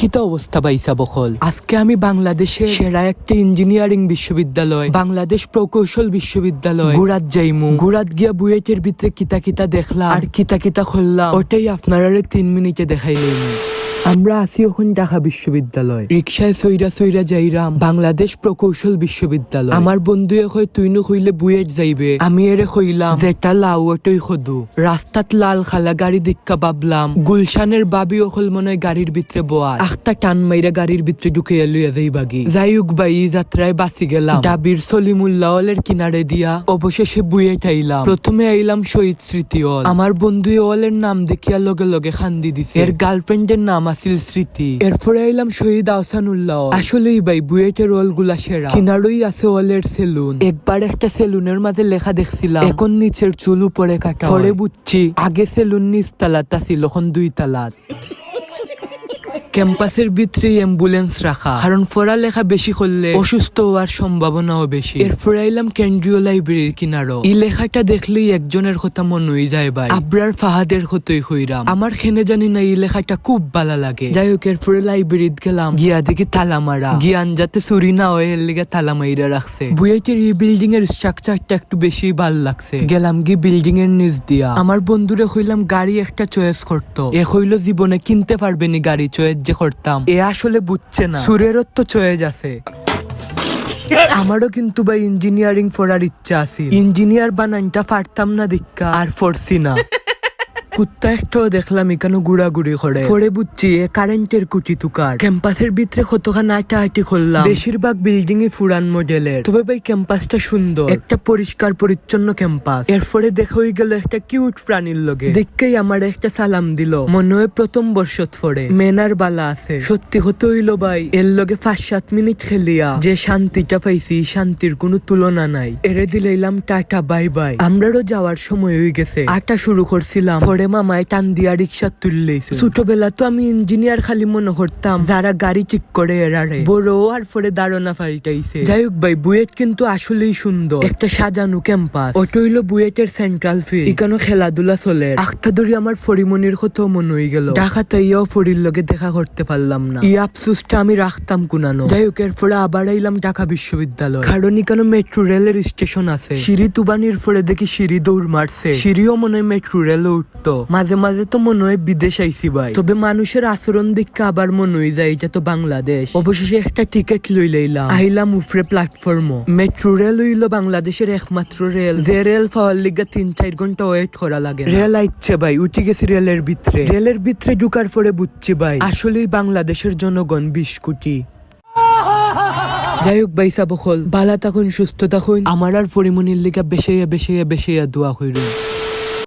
কিত অবস্থা পাইসা বহল আজকে আমি বাংলাদেশে সেরা একটা ইঞ্জিনিয়ারিং বিশ্ববিদ্যালয়, বাংলাদেশ প্রকৌশল বিশ্ববিদ্যালয় গুড়াত যাইমু। গুড়াত গিয়া বুয়েটের ভিতরে কিতা কিতা দেখলাম, আর কিতা কিতা খুললাম। ওটাই আপনারা তিন মিনিটে দেখাইলেই। আমরা আছি এখন ঢাকা বিশ্ববিদ্যালয়। রিক্সায় সইরা সইরা যাইরাম বাংলাদেশ প্রকৌশল বিশ্ববিদ্যালয়। আমার বন্ধু কই তুই নো কইলে বুয়েট যাইবে? আমি এরে কইলাম যেটা লাউ ওটই খদু রাস্তাত লাল খালা গাড়ি দিক্কা বাবলাম গুলশানের বাবি অকল মনে গাড়ির ভিতরে বোয়া আখটা টান মাইরা গাড়ির ভিতরে ঢুকিয়া লইয়া যাই বাগি যাই হোক বাই যাত্রায় বাঁচি গেলাম। ডাবির সলিমুল্লাহ হলের কিনারে দিয়া অবশেষে বুয়েট আইলাম। প্রথমে আইলাম শহীদ স্মৃতি হল। আমার বন্ধু হলের নাম দেখিয়া লগে লগে খান্দি দিছে। এর গার্লফ্রেন্ডের নাম আছিল স্মৃতি। এরপরে আইলাম শহীদ আহসানুল্লাহ। আসলেই ভাই বুয়েটের রোলগুলা সেরা। কিনারই আছে অলের সেলুন। একবার একটা সেলুনের মাঝে লেখা দেখছিলাম। এখন নিচের চুল উপরে কাটা পরে বুঝছি। আগে সেলুন নিচ তালাত আছিল এখন দুই তালাত। ক্যাম্পাসের ভিতরে অ্যাম্বুলেন্স রাখা। কারণ পড়ালেখা বেশি করলে অসুস্থ হওয়ার সম্ভাবনাও বেশি। এরপর আইলাম কেন্দ্রীয় লাইব্রেরির কিনারও এই লেখাটা দেখলেই একজনের কথা মনে হয়ে যায় ভাই। আবরার ফাহাদের হতই হইরাম আমার খেনে জানি না এই লেখাটা খুব ভালো লাগে। যাই হোক, এরপরে লাইব্রেরিত গেলাম। গিয়া দেখি তালা মারা। গিয়ান যাতে চুরি না হয়, এর লিগে তালা মাইরা রাখছে। বুয়েটের এই বিল্ডিং এর স্ট্রাকচারটা একটু বেশি ভালো লাগছে। গেলাম গি বিল্ডিং এর নিচ দিয়া। আমার বন্ধুরে হইলাম গাড়ি একটা চয়েস করতো। এ হইল জীবনে কিনতে পারবেনি গাড়ি চয়েস যে করতাম। এ আসলে বুঝছে না। সুরেরও তো চয়ে যাচ্ছে। আমারও কিন্তু ভাই ইঞ্জিনিয়ারিং পড়ার ইচ্ছা আছে। ইঞ্জিনিয়ার বানানটা পারতাম না দীক্ষা। আর পড়ছি না। কুত্তা একটাও দেখলাম এখানে গুড়াগুড়ি করে। বুঝছি এ কারেন্টের কুটি তুকার। ক্যাম্পাসের ভিতরে করলাম। বেশিরভাগ বিল্ডিং এ ফুরান মডেলের তবে ভাই ক্যাম্পাসটা সুন্দর। একটা পরিষ্কার, পরিচ্ছন্ন ক্যাম্পাস এরপরে দেখা হয়ে গেল একটা কিউট প্রাণীর লগে। আমার একটা সালাম দিল। মনে হয় প্রথম বর্ষত পরে মেনার বালা আছে। সত্যি হতে হইল ভাই, এর লগে পাঁচ, সাত মিনিট খেলিয়া যে শান্তিটা পাইছি শান্তির কোনো তুলনা নাই। এরে দিলাইলাম টাটা বাই বাই আমরারও যাওয়ার সময় হয়ে গেছে। আটা শুরু করছিলাম। পরে মামায় টান দিয়া রিক্সা তুললেছে ছোটবেলা তো আমি ইঞ্জিনিয়ার খালি মনে করতাম, যারা গাড়ি ঠিক করে এরারে। বড় আর পরে দাঁড়ানা ফাল্টাইছে যাই হোক ভাই, বুয়েট কিন্তু আসলেই সুন্দর। একটা সাজানো ক্যাম্পাস। ওটা হইল বুয়েটের সেন্ট্রাল ফিল্ড। এখানে খেলাধুলা চলে। আখতা ধরি আমার ফরিমনির কথাও মনে হয়ে গেল। ঢাকা তাইয়াও ফরির লগে দেখা করতে পারলাম না। এই আফসুসটা আমি রাখতাম কুনানো। যাই হোক এরপরে আবার আইলাম ঢাকা বিশ্ববিদ্যালয়। কারণ এখানে মেট্রো রেলের স্টেশন আছে। সিঁড়ি তুবানির পরে দেখি সিঁড়ি দৌড় মারছে। সিঁড়িও মনে হয় মেট্রো রেলে উঠতো। মাঝে মাঝে তো মনে হয় বিদেশ আইছি ভাই। তবে মানুষের আচরণ দেখে আবার মনে হয়ে যায় এটা তো বাংলাদেশ। অবশেষে একটা টিকিট লই লইলাম। আইলাম উফরে প্ল্যাটফর্ম মেট্রো রেল হইল বাংলাদেশের একমাত্র রেল যে রেল পাওয়ার লিগে তিন চার ঘণ্টা ওয়েট করা লাগে রেল আইচ্ছে ভাই উঠে গেছি রেলের ভিতরে। রেলের ভিতরে ঢুকার পরে বুঝছি ভাই আসলেই বাংলাদেশের জনগণ বিশ কোটি। যাই হোক ভাই সাবখল বালা তখন সুস্থ তখন আমার আর পরিমণির লিগা বেশাইয়া বেশাইয়া বেশাইয়া দোয়া হইল